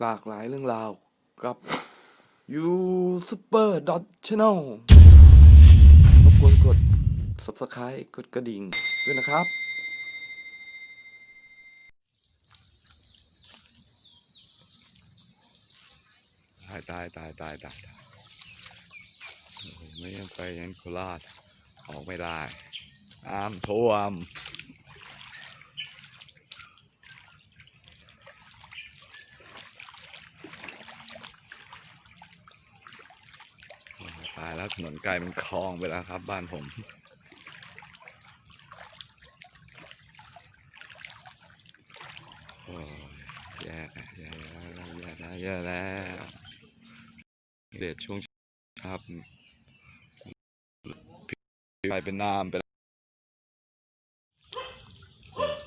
หลากหลายเรื่องราวกับ You Super Dot Channel รบกวนกด Subscribe กดกระดิ่งด้วยนะครับ ตายตายตายตายตายตายโอ้โหไม่ยังไปยันโคราชออกไม่ได้น้ำท่วม โอ้โห ตายแล้วถนนกลายเป็นคลองไปแล้วครับ บ้านผม โอ้ยแย่แย่แล้วแย่แล้วแย่แล้วเดชช่วงครับกลายเป็นน้ำไปแล้ว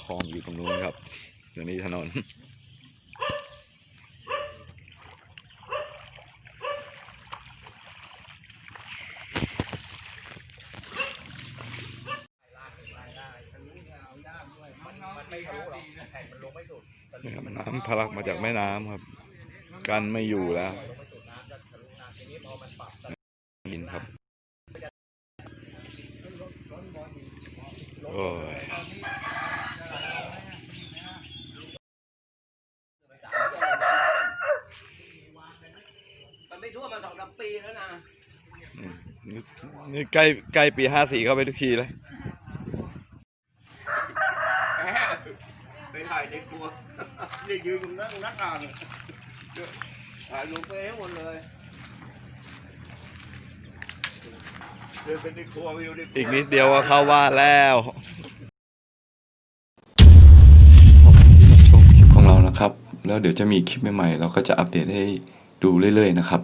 คลองอยู่ตรงนู้นครับเดี๋ยวนี้ถนน นะครับน้ำทะลักมาจากแม่น้ำครับ กันไม่อยู่แล้วกินครับโอ้ยมันไม่ท่วมมาสองสามปีแล้วนะอืมนี่นี่ใกล้ใกล้ปีห้าสี่เข้าไปทุกทีเลย ไปถ่ายในครัวเนี่ยยืนอยู่นั่งหน้าต่างถ่ายลงไปให้หมดเลยเดินไปในครัวไปอยู่ในครัวอีกนิดเดียวก็เข้าบ้านแล้วขอบคุณที่รับชมคลิปของเรานะครับ แล้วเดี๋ยวจะมีคลิปใหม่ๆ เราก็จะอัปเดตให้ดูเรื่อยๆนะครับ